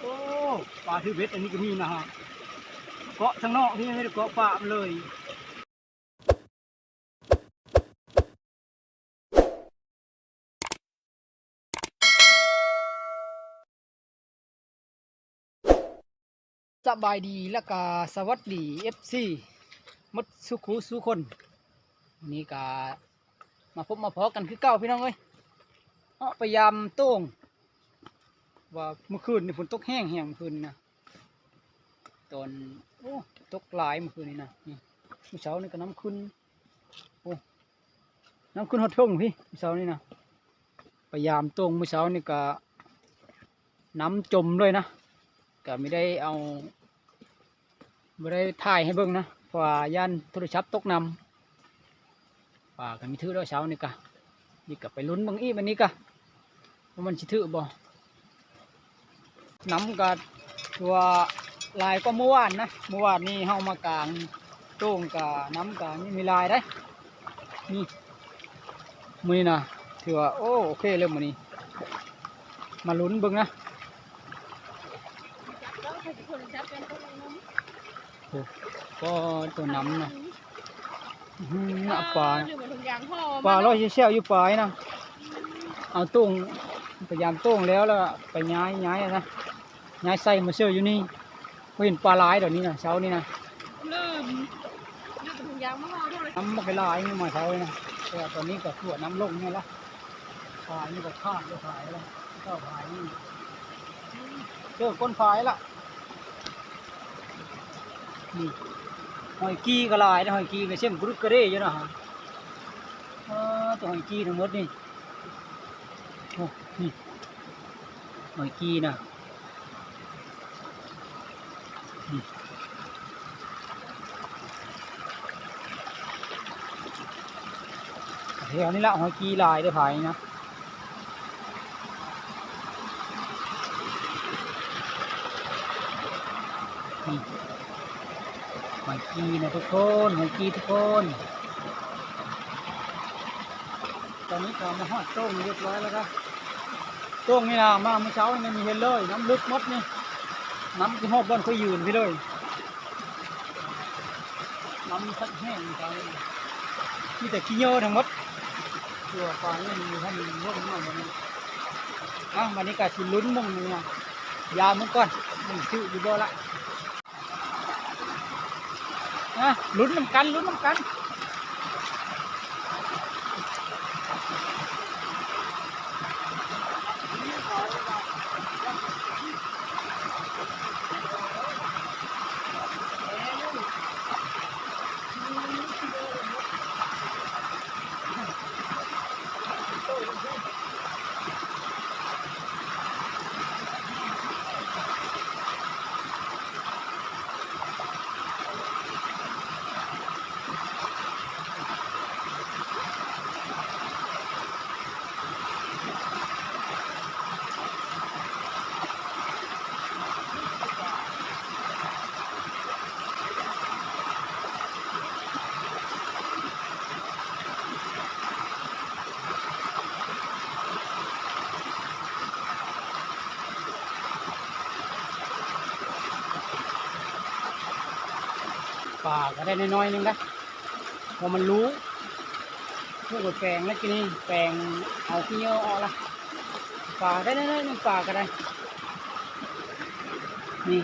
โอ้ปลาที่เวทอันนี้ก็มีนะฮะเกาะทางนอกนี่ไม่ได้เกาะปลามันเลยสบายดีและก็สวัสดีเอฟซีมดสุขุสุคนนนี้ก็มาพบมาพอกันคือเก้าพี่น้องเอ้ยเอาพยายามโต้ง ว่าเมื่อคืนนี่ฝนตกแห้งแห้งเมื่อคืนนะตอนโอ้ตกหลายเมื่อคืนนี่นะนี่เมื่อเช้านี่ก็น้ำขึ้นโอ้น้ำขึ้นฮอดทงพี่เมื่อเช้านี่นะพยายามต้งเมื่อเช้านี่ก็น้ำจมด้วยนะก็ไม่ได้เอาไม่ได้ถ่ายให้เบิ่งนะเพราะว่าย่านโทรศัพท์ตกนำป่าก็มีถือแล้วเช้านี่กะนี่ก็ไปลุ้นเบางอีวันนี้กะว่ามันสิถือบ่ น้ำก็ตัวลายก็เมื่อวานนะเมื่อวานนี้เฮามากลางโต้งกะน้ำกะนี่มีลายได้นี่มือนี้นะถือว่าโอ้โอเคเลยมือนี้ มาลุ้นเบิ่งนะก็ตัวน้ำนะอื้อหือเอาปลาปลาลอยเชี่ยวอยู่ปลายนะเอาตุ้งพยายามตุ้งแล้วแล้วไปย้ายย้ายนะ ย้ายใส่มาเชี่ยวอยู่นี่ก็เห็นปลาหลายเดี๋ยวนี้นะเช้านี้นะลืมลืมถุงยางมาห่อด้วยน้ำมันไปหลายนี่มาเช้าเลยนะแต่ว่าตอนนี้ก็ขวดน้ำลงนี่ละปลานี่ก็คาดก็ขายแล้วก็ขายนี่เจอก้นขายละนี่หอยกีก็หลายนะหอยกีก็เช่นกรุกกระเร่อยู่นะฮะเออตัวหอยกีทั้งหมดนี่โอ้นี่หอยกีนะ นี่แถวนี้ละหอยกีลายได้ผายนะหอยกีนะทุกคนหอยกีทุกคน ตอนนี้ก็มาหอดโต้งเรียบร้อยแล้วครับโต้งนี่นะมาเมื่อเช้านี่ไม่มีเห็นเลยน้ำลึกมดนี่ น้ำที่หอดบ้านเขายืนไปเลยน้ำพัดแห้งไปมีแต่ขี้เหยอะทั้งหมดตัวปลาเนี่ยมีท่านเยอะมากเลยนะอะวันนี้ก็สิลุ้นมึงนี่นะยามึงก่อนมึงชื่ออยู่บ่ละอะลุ้นน้ำกันลุ้นน้ำกัน ป่าก็ได้น้อยๆนึงนะพอมันรู้พวกแปลงแล้วกินนี่แปลงเอาขี้เหนียวออกละป่าได้น้อยๆนึงป่าก็ได้นี่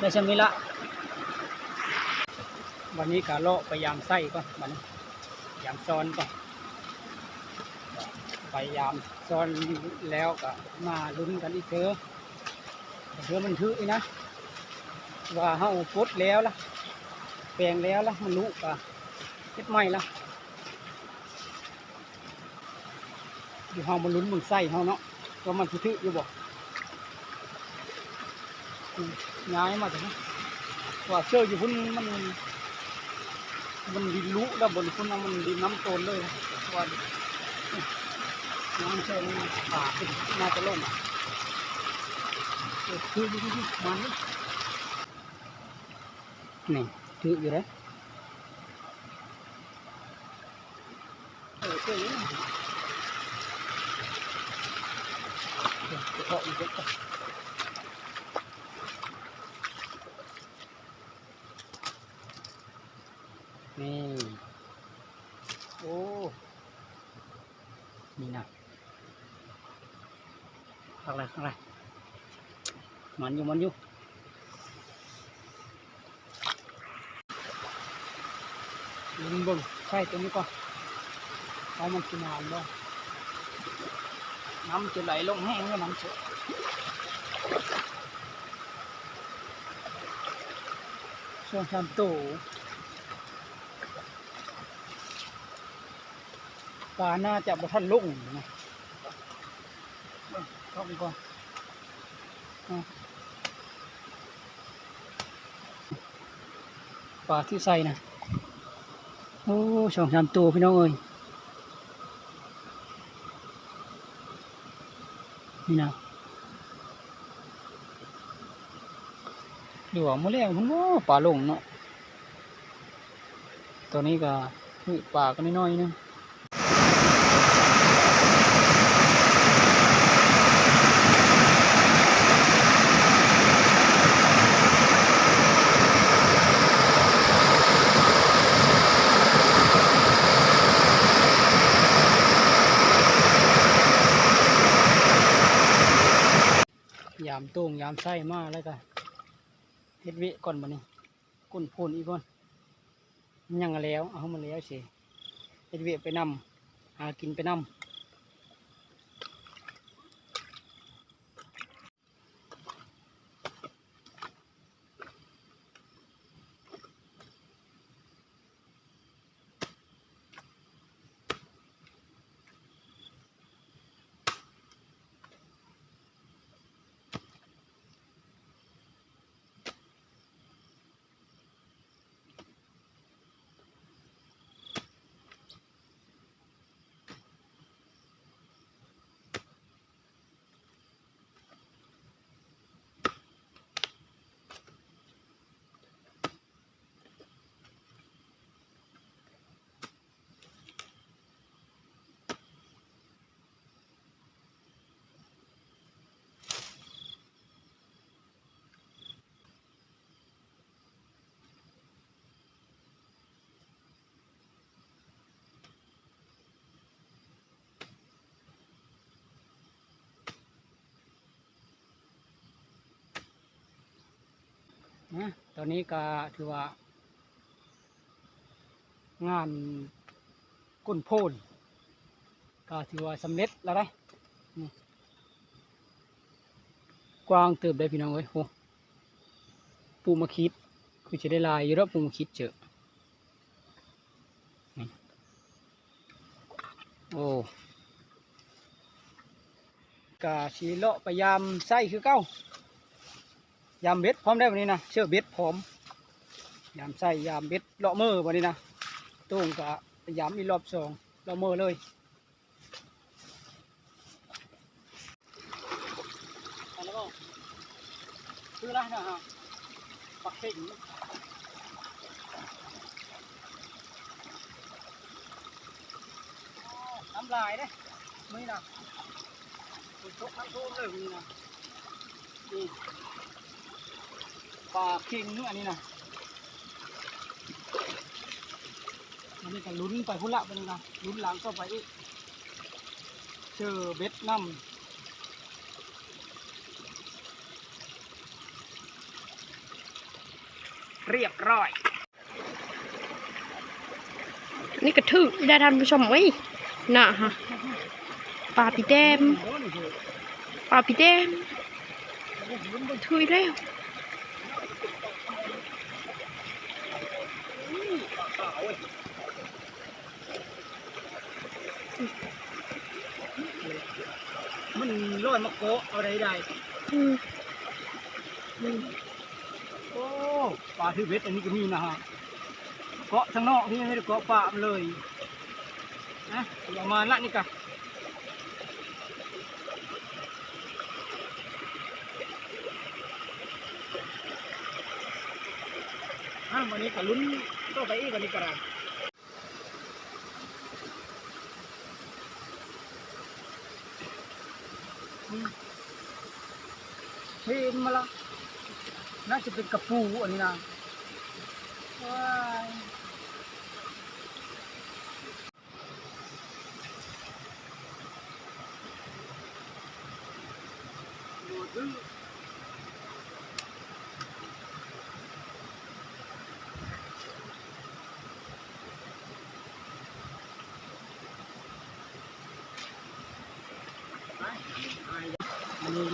ได้ชมิละ วันนี้กะเลาะพยายามไส้ก่อนวันนี้พยายามซ้อนก่อนพยายามซ้อนแล้วก็มาลุ้นกันอีกเถอะเถอะมันถืออีกนะ ว่าเฮาปดแล้วล่ะแปลงแล้วล่ะมันรู้ป่ะเฮ็ดใหม่ล่ะอยู่เฮามันลุ้นมึงไส้เฮาเนาะว่ามันสิถืออยู่บ่อืมย้ายมาจากนั้นว่าเชื่ออยู่พุ่นมันมันดินรู้แล้วบนพุ่นน่ะมันดินน้ำโตนเลยว่าน้ำเชื่อมันป่าขึ้นน่าจะล่มอะคือดูๆๆมัน นี่นี่ถืออยู่เลยเออเจออยู่นะเดี๋ยวจะเอาอีกเด็ดก่อนนี่ โอ้ นี่นะข้างไรข้างไรมันอยู่มันอยู่ลุงบิ่งใช่ตัวนี้ก่อนเอามันกินน้ำบ่น้ำจะไหลลงแห้งแล้วน้ำเสือช่วงทำโตปลาน่าจะบ่ทันลุ่งนะเบิ่งก่อนปลาที่ใส่นะ โอ้สองสามตัวพี่น้องเอ้ยนี่นะดูว่ามื่อแรกมันโอ้ป่าลงเนาะตัวนี้ก็ป่าก็น้อยๆนึงามตุ้งยามไส้มาแล้วก็เฮ็ดเวิก่อนบันนี้กุ้นพูนอีกก่อนมันยังแล้วเอามาแล้วสิเฮ็ดเวิไปนำหากินไปนำ นะตอนนี้ก็ถือว่า งานก้นโพนก็ถือว่าสำเร็จแล้วได้กว้างเติบได้พี่น้องเอ้ยโหปูมาคิด คือจะได้ลายอยู่แล้วปูมาคิดเจอโอ้กาชีเลาะไปยามไส้คือเก้า ยามเบ็ดพร้อมได้วันนี้นะเชือกเบ็ดพร้อม ยามใส่ยามเบ็ดเลาะมือวันนี้นะตุ้งกะยามอีรอบสองเลาะมือเลยอันนั้ก็คือไรนะฮะปักเข่งน้ำลายเด้มือนะฝนตกน้ำท่วมเลยวันนี้นะนี่ ปลาเค็งเนื้ออันนี้นะอันนี้ก็ลุ้นไปพุ่นละไปนี่นะลุ้นหลังก็ไปอีกเจอเบ็ดน้ำเรียบร้อย นี่กระทึกได้ท่านผู้ชมไว้ยน่ะฮะปลาปีแดมโอ้นี่เถอะปลาปีแดมลุ้นไปถุยแล้ว ปลาขาวเว้ย มันลอยมาโกะเอาใดใดอืมอืมๆโอ้ปลาที่เบ็ดอันนี้ก็มีนะฮะเกาะทางนอกที่ไม่ได้เกาะปลามันเลยนะเอามาละนี่กะฮห้ามวันนี้ก็ลุ้น ก็ไปอีกวันนี้ก็ได้อืมเห็นมาละน่าจะเป็นกระปูอันนี้นะว้ายดูดื้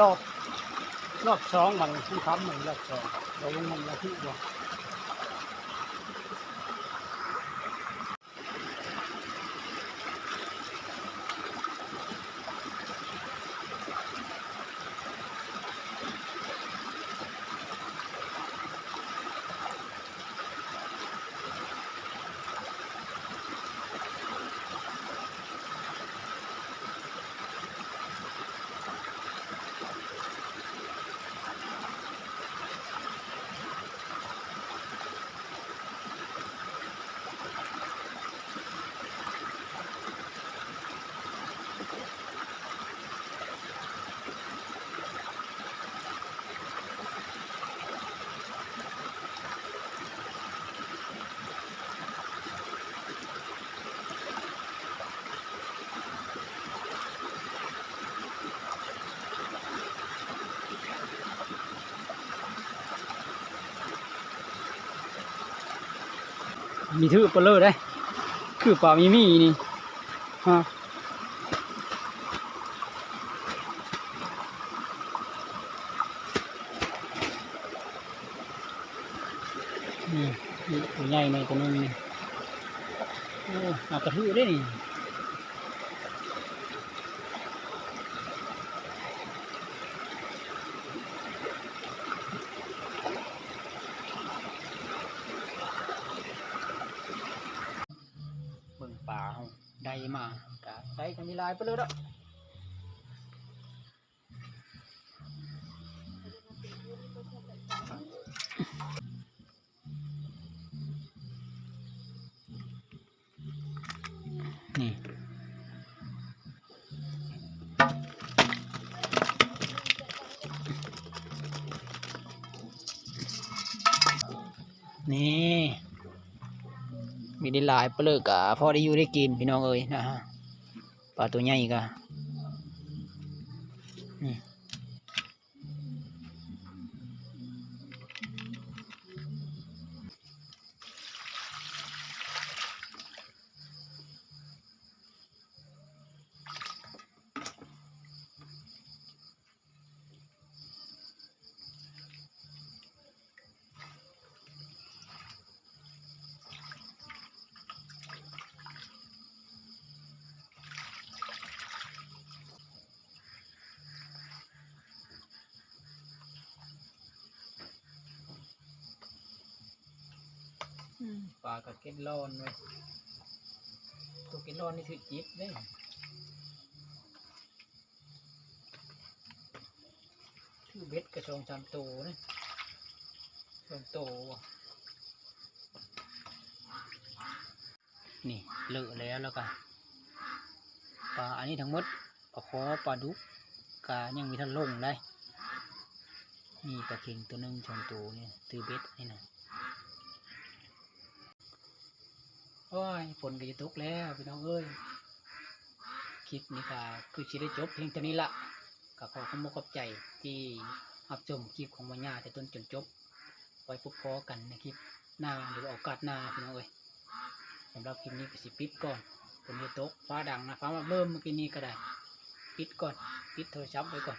รอบ รอบสองมันที่ทำมันรอบสองเราลงมันละที่บ่ มีทือเปลเลอได้ คือป่ามีมีนี่ฮะนี่ใหญ่ในตัวนึงนี่โอ้อากระทือได้นี่เบิ่งป่าเอาได้มากะ ลายไปเลยเด้อนี่นี่ มีได้หลายเปลือกอะพอได้อยู่ได้กินพี่น้องเอ้ยนะฮะ ปลาตัว ปลากระเก็ดร้อนไว้ยตัวเก็ดร้อนนี่ถือจิตเด้ถือเบ็ดกระชองสามตัวนะสองตัวว่ะนี่เลอะแล้วแล้วก็ปลาอันนี้ทั้งหมดปลาคอปลาดุกกายังมีทันลงได้นี่ปลาเข็งตัวหนึงสองตัวเนี่ยตือเบ็ดนี่นะ โอ้ยฝนก็จะตกแล้วพี่น้องเอ้ยคลิปนี้ก็คือชิได้จบเพียงเท่านี้ละก็ขอขอบคุณขอบใจที่รับชมคลิปของวันญาแต่ต้นจนจบ ไว้พบพอกันในคลิปหน้าหรือโอกาสหน้าพี่น้องเอ้ยสำหรับคลิปนี้ก็สิปิดก่อนฝนจะตกฟ้าดังนะฟ้ามาเบิ่มเมื่อกี้นี้ก็ได้ ปิดก่อน ปิดโทรศัพท์ไว้ก่อน